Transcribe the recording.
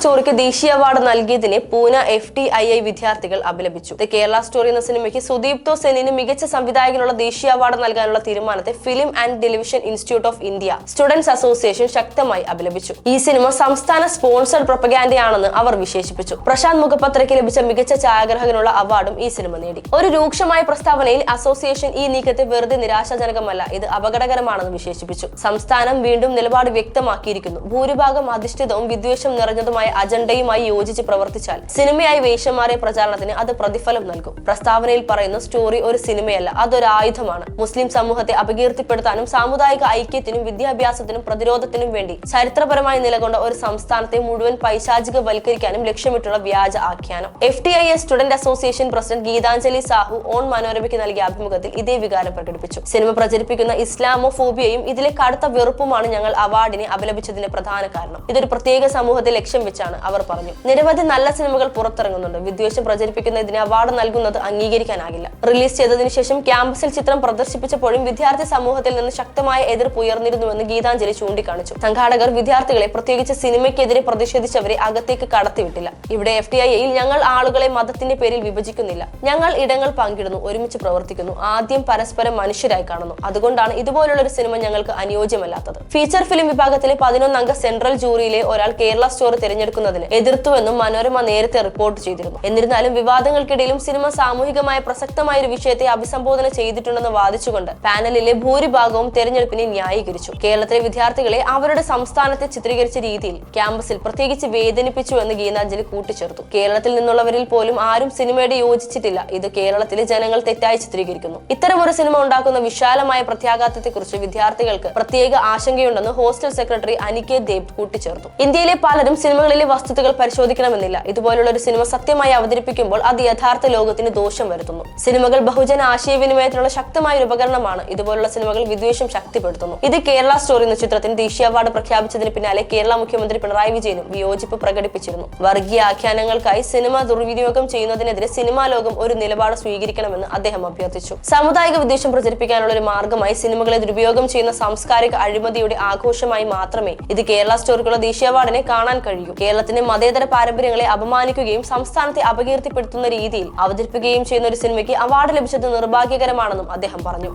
സ്റ്റോറിക്ക് ദേശീയ അവാർഡ് നൽകിയതിനെ Pune F T I I വിദ്യാർത്ഥികൾ അപലപിച്ചു. ദ കേരള സ്റ്റോറി എന്ന സിനിമയ്ക്ക് സുദീപ്തോ സെനിന് മികച്ച സംവിധായകനുള്ള ദേശീയ അവാർഡ് നൽകാനുള്ള തീരുമാനത്തെ film and television institute of India students association ശക്തമായി അപലപിച്ചു. ഈ സിനിമ സംസ്ഥാന സ്പോൺസർഡ് പ്രൊപ്പഗാൻഡയാണെന്ന് അവർ വിശേഷിപ്പിച്ചു. പ്രശാന്ത് മുഖപത്രയ്ക്ക് ലഭിച്ച മികച്ച ഛായാഗ്രഹകനുള്ള അവാർഡും ഈ സിനിമ നേടി. ഒരു രൂക്ഷമായ പ്രസ്താവനയിൽ അസോസിയേഷൻ ഈ നീക്കത്തെ വെറുതെ നിരാശാജനകമല്ല ഇത് അപകടകരമാണെന്ന് വിശേഷിപ്പിച്ചു. സംസ്ഥാനം വീണ്ടും നിലപാട് വ്യക്തമാക്കിയിരിക്കുന്നു. ഭൂരിഭാഗം അധിഷ്ഠിതവും വിദ്വേഷം നിറഞ്ഞതുമായ അജണ്ടയുമായി യോജിച്ച് പ്രവർത്തിച്ചാൽ സിനിമയായി വേഷം മാറിയ പ്രചാരണത്തിന് അത് പ്രതിഫലം നൽകും. പ്രസ്താവനയിൽ പറയുന്ന സ്റ്റോറി ഒരു സിനിമയല്ല അതൊരു ആയുധമാണ്. മുസ്ലിം സമൂഹത്തെ അപകീർത്തിപ്പെടുത്താനും സാമുദായിക ഐക്യത്തിനും വിദ്യാഭ്യാസത്തിനും പ്രതിരോധത്തിനും വേണ്ടി ചരിത്രപരമായി നിലകൊണ്ട ഒരു സംസ്ഥാനത്തെ മുഴുവൻ പൈശാചികവൽക്കരിക്കാനും ലക്ഷ്യമിട്ടുള്ള വ്യാജ ആഖ്യാനം. F T I S student association president Geetanjali Sahu on മനോരമയ്ക്ക് നൽകിയ അഭിമുഖത്തിൽ ഇതേ വികാരം പ്രകടിപ്പിച്ചു. സിനിമ പ്രചരിപ്പിക്കുന്ന ഇസ്ലാമോ ഫോബിയയും ഇതിലെ കടുത്ത വെറുപ്പുമാണ് ഞങ്ങൾ അവാർഡിനെ അപലപിച്ചതിന്റെ പ്രധാന കാരണം. ഇതൊരു പ്രത്യേക സമൂഹത്തെ ലക്ഷ്യം വെച്ചാണ് അവർ പറഞ്ഞു. നിരവധി നല്ല സിനിമകൾ പുറത്തിറങ്ങുന്നുണ്ട്. വിദ്വേഷം പ്രചരിപ്പിക്കുന്ന ഇതിന് അവാർഡ് നൽകുന്നത് അംഗീകരിക്കാനാകില്ല. റിലീസ് ചെയ്തതിനു ശേഷം ക്യാമ്പസിൽ ചിത്രം പ്രദർശിപ്പിച്ചപ്പോഴും വിദ്യാർത്ഥി സമൂഹത്തിൽ നിന്ന് ശക്തമായ എതിർപ്പ് ഉയർന്നിരുന്നുവെന്ന് ഗീതാഞ്ജലി ചൂണ്ടിക്കാണിച്ചു. സംഘാടകർ വിദ്യാർത്ഥികളെ പ്രത്യേകിച്ച് സിനിമയ്ക്കെതിരെ പ്രതിഷേധിച്ചവരെ അകത്തേക്ക് കടത്തിവിട്ടില്ല. ഇവിടെ എഫ് ടി ഐയിൽ ഞങ്ങൾ ആളുകളെ മതത്തിന്റെ പേരിൽ വിഭജിക്കുന്നില്ല. ഞങ്ങൾ ഇടങ്ങൾ പങ്കിടുന്നു ഒരുമിച്ച് പ്രവർത്തിക്കുന്നു ആദ്യം പരസ്പരം മനുഷ്യരായി കാണുന്നു. അതുകൊണ്ടാണ് ഇതുപോലുള്ള ഒരു സിനിമ ഞങ്ങൾക്ക് അനുയോജ്യമല്ലാത്തത്. ഫീച്ചർ ഫിലിം വിഭാഗത്തിലെ പതിനൊന്നംഗ സെൻട്രൽ ജൂറിയിലെ ഒരാൾ കേരള സ്റ്റോറി തിരഞ്ഞെടുക്കുന്നതിന് എതിർത്തുവെന്നും മനോരമ നേരത്തെ റിപ്പോർട്ട് ചെയ്തിരുന്നു. എന്നിരുന്നാലും വിവാദങ്ങൾക്കിടയിലും സിനിമ സാമൂഹികമായ പ്രസക്തമായ ഒരു വിഷയത്തെ അഭിസംബോധന ചെയ്തിട്ടുണ്ടെന്ന് വാദിച്ചുകൊണ്ട് പാനലിലെ ഭൂരിഭാഗവും തെരഞ്ഞെടുപ്പിനെ ന്യായീകരിച്ചു. കേരളത്തിലെ വിദ്യാർത്ഥികളെ അവരുടെ സംസ്ഥാനത്തെ ചിത്രീകരിച്ച രീതിയിൽ ക്യാമ്പസിൽ പ്രത്യേകിച്ച് വേദനിപ്പിച്ചു എന്ന് ഗീതാഞ്ജലി കൂട്ടിച്ചേർത്തു. കേരളത്തിൽ നിന്നുള്ളവരിൽ പോലും ആരും സിനിമയുടെ യോജിച്ചിട്ടില്ല. ഇത് കേരളത്തിലെ ജനങ്ങൾ തെറ്റായി ചിത്രീകരിക്കുന്നു. ഇത്തരമൊരു സിനിമ ഉണ്ടാക്കുന്ന വിശാലമായ പ്രത്യാഘാതത്തെക്കുറിച്ച് വിദ്യാർത്ഥികൾക്ക് പ്രത്യേക ആശങ്കയുണ്ടെന്ന് ഹോസ്റ്റൽ സെക്രട്ടറി അനികേത് ദേബ് കൂട്ടിച്ചേർത്തു. ഇന്ത്യയിലെ പലരും സിനിമകളിലെ വസ്തുതകൾ പരിശോധിക്കണമെന്നില്ല. ഇതുപോലുള്ള ഒരു സിനിമ സത്യമായി അവതരിപ്പിക്കുമ്പോൾ അത് യഥാർത്ഥ ലോകത്തിന് ദോഷം വരുത്തുന്നു. സിനിമകൾ ബഹുജന ആശയവിനിമയത്തിനുള്ള ശക്തമായ ഒരു ഉപകരണമാണ്. ഇതുപോലുള്ള സിനിമകൾ വിദ്വേഷം ശക്തിപ്പെടുത്തുന്നു. ഇത് കേരള സ്റ്റോറി എന്ന ചിത്രത്തിന് ദേശീയ അവാർഡ് പ്രഖ്യാപിച്ചതിന് പിന്നാലെ കേരള മുഖ്യമന്ത്രി പിണറായി വിജയനും വിയോജിപ്പ് പ്രകടിപ്പിച്ചിരുന്നു. വർഗീയ ആഖ്യാനങ്ങൾക്കായി സിനിമ ദുർവിനിയോഗം ചെയ്യുന്നതിനെതിരെ സിനിമാ ലോകം ഒരു നിലപാട് സ്വീകരിക്കണമെന്ന് അദ്ദേഹം അഭ്യർത്ഥിച്ചു. സാമുദായിക വിദ്വേഷം പ്രചരിപ്പിക്കാനുള്ള ഒരു മാർഗമായി സിനിമകളെ ദുരുപയോഗം ചെയ്യുന്ന സാംസ്കാരിക അഴിമതിയുടെ ആഘോഷമായി മാത്രമേ ഇത് കേരള സ്റ്റോറിക്കുള്ള ദേശീയ അവാർഡിനെ കാണാൻ കഴിയൂ. കേരളത്തിന്റെ മതേതര പാരമ്പര്യങ്ങളെ അപമാനിക്കുകയും സംസ്ഥാനത്തെ അപകീർത്തിപ്പെടുത്തുന്ന രീതിയിൽ അവതരിപ്പിക്കുകയും ചെയ്യുന്ന ഒരു സിനിമയ്ക്ക് അവാർഡ് ലഭിച്ചത് നിർഭാഗ്യകരമാണെന്നും അദ്ദേഹം പറഞ്ഞു.